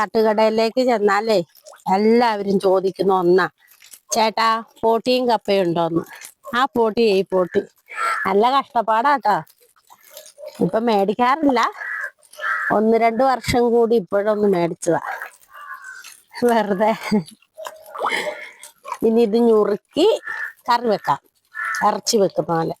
തട്ടുകടയിലേക്ക് ചെന്നാലേ എല്ലാവരും ചോദിക്കുന്ന ഒന്നാ. ചേട്ടാ പോട്ടിയും കപ്പയുണ്ടോന്ന്. ആ പോട്ടി ഈ പോട്ടി. നല്ല കഷ്ടപ്പാടാട്ടോ. ഇപ്പൊ മേടിക്കാറില്ല. ഒന്ന് രണ്ട് വർഷം കൂടി ഇപ്പോഴൊന്ന് മേടിച്ചതാ. വെറുതെ. ഇനി ഇത് ഞുറുക്കി കറി വെക്കാം. ഇറച്ചി വെക്കുന്ന പോലെ.